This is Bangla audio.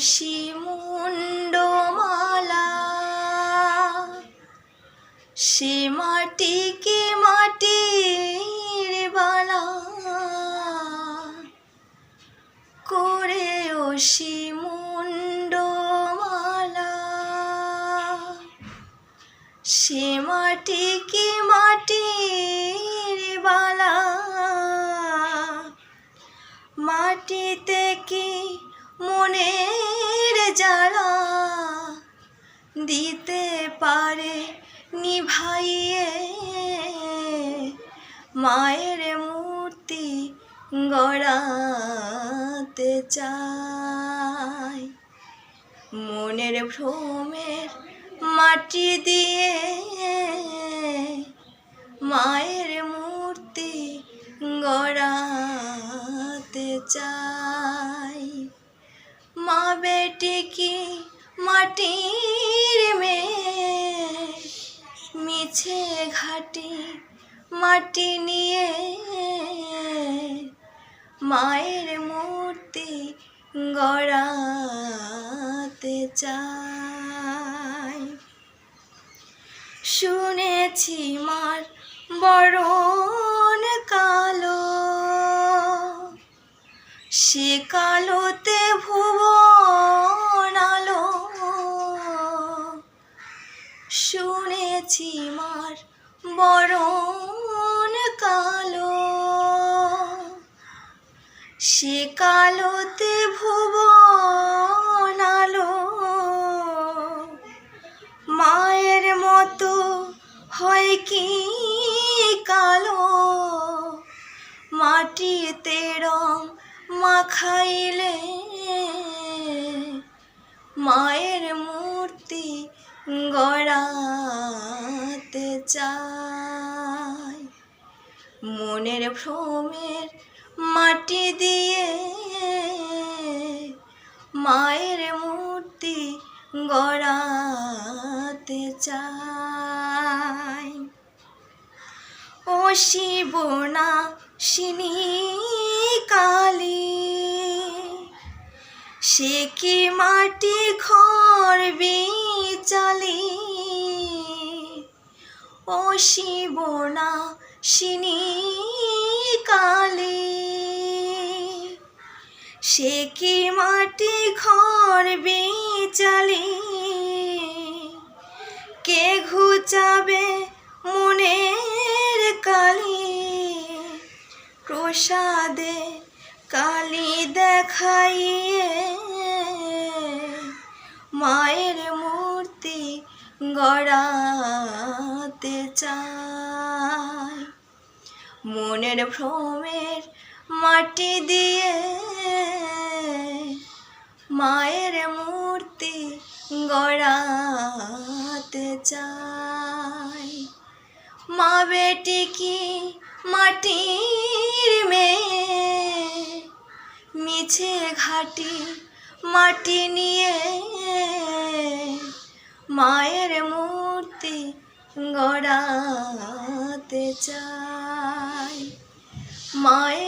শিমুন্ডমালা সে মাটি মাটিকে মাটির বালা? করে ও শিমুন্ডমালা সে মাটি মাটিকে মাটির বালা? মাটিতে কি মনের জ্বালা দিতে পারে, নিভাইয়ে মায়ের মূর্তি গড়াতে চাই। মনের ভ্রমের মাটি দিয়ে মায়ের মূর্তি গড়াতে চাই। মাটির মেয়ে মিছে ঘাটি মাটি নিয়ে মায়ের মূর্তি গড়াতে চাই। শুনেছি মার বরণ কালো, সে কালোতে ভুবন আলো শুনেছি মার বরণ কালো। সে কালোতে ভুবন আলো। মায়ের মতো হয় কি কালো। মাটিতে রং মাখাইলে মায়ের ভ্রমের মাটি দিয়ে মায়ের মূর্তি গড়াতে চাই। ও শিবনা শিনি কালী, সে কি মাটি ঘর বিচালি? ও শিবনা শিনি সে কি মাটি ঘর বিচালি? কে ঘুচাবে মনের কালি? প্রসাদে কালি দেখাইয়ে মায়ের মূর্তি গড়াতে চাই মনের ভ্রমের মাটি দিয়ে মায়ের মূর্তি গড়াতে চাই। মা বেটি কি মাটির মেয়ে? মিছে ঘাটি মাটি নিয়ে মায়ের মূর্তি গড়াতে চাই। মায়ের